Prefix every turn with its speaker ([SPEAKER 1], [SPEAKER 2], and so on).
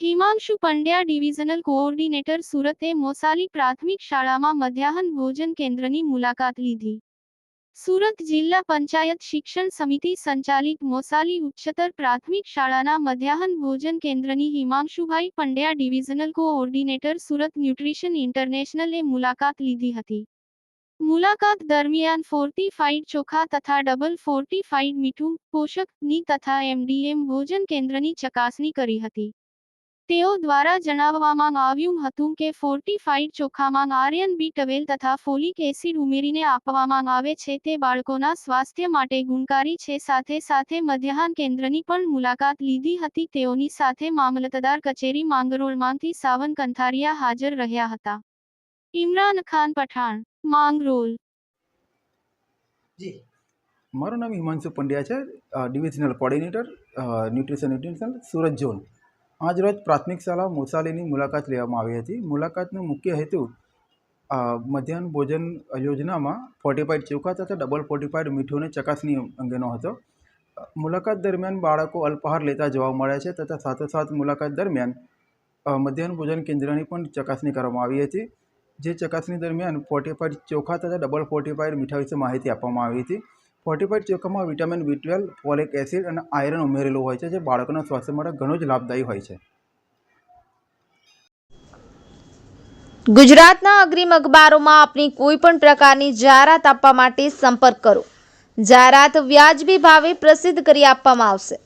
[SPEAKER 1] Himanshu Pandya divisional coordinator સુરતે મોસાલી પ્રાથમિક શાળામાં મધ્યાહન ભોજન કેન્દ્રની મુલાકાત લીધી. સુરત જિલ્લા પંચાયત શિક્ષણ સમિતિ સંચાલિત મોસાલી ઉચ્ચતર પ્રાથમિક શાળાના મધ્યાહન ભોજન કેન્દ્રની Himanshubhai Pandya divisional coordinator Surat nutrition ઇન્ટરનેશનલે મુલાકાત લીધી હતી. મુલાકાત દરમિયાન ફોર્ટિફાઈડ ચોખા તથા ડબલ ફોર્ટિફાઈડ મીઠું પોષકની તથા એમડીએમ ભોજન કેન્દ્રની ચકાસણી કરી હતી. તેઓ દ્વારા જણાવવામાં આવ્યું હતું કે ફોર્ટિફાઈડ ચોખામાં આર્યન બી ટવેલ તથા ફોલિક એસિડ ઉમેરીને આપવામાં આવે છે તે બાળકોના સ્વાસ્થ્ય માટે ગુણકારી છે. સાથે સાથે મધ્યાહન કેન્દ્રની પણ મુલાકાત લીધી હતી. તેઓની સાથે મામલતદાર કચેરી માંગરોળમાંથી સાવન કંથારિયા હાજર રહ્યા હતા. ઇમરાન ખાન પઠાણ
[SPEAKER 2] માંગરોલ
[SPEAKER 3] મારું નામ હિમાંશુ પંડ્યા છે. Divisional coordinator nutrition nutrition Surat zone આજરોજ પ્રાથમિક શાળા મોસાલીની મુલાકાત લેવામાં આવી હતી. મુલાકાતનો મુખ્ય હેતુ મધ્યાહન ભોજન યોજનામાં ફોર્ટિફાઈડ ચોખા તથા ડબલ ફોર્ટિફાઈડ મીઠુંની ચકાસણી અંગેનો હતો. મુલાકાત દરમિયાન બાળકો અલ્પાહાર લેતા જોવા મળ્યા છે તથા સાથોસાથ મુલાકાત દરમિયાન મધ્યાહન ભોજન કેન્દ્રની પણ ચકાસણી કરવામાં આવી હતી. જે ચકાસણી દરમિયાન ફોર્ટિફાઈડ ચોખા તથા ડબલ ફોર્ટિફાઈડ મીઠા વિશે માહિતી આપવામાં આવી હતી. Fortified ચોખામાં vitamin B twelve folic acid અને આયરન ઉમેરેલું હોય છે, જે બાળકોના સ્વાસ્થ્ય માટે ઘણું જ લાભદાયી હોય છે.
[SPEAKER 4] ગુજરાતના અગ્રીમ અખબારોમાં આપની કોઈ પણ પ્રકારની જાહેરાત આપવા માટે સંપર્ક કરો. જાહેરાત વ્યાજબી ભાવે પ્રસિદ્ધ કરી આપવામાં આવશે.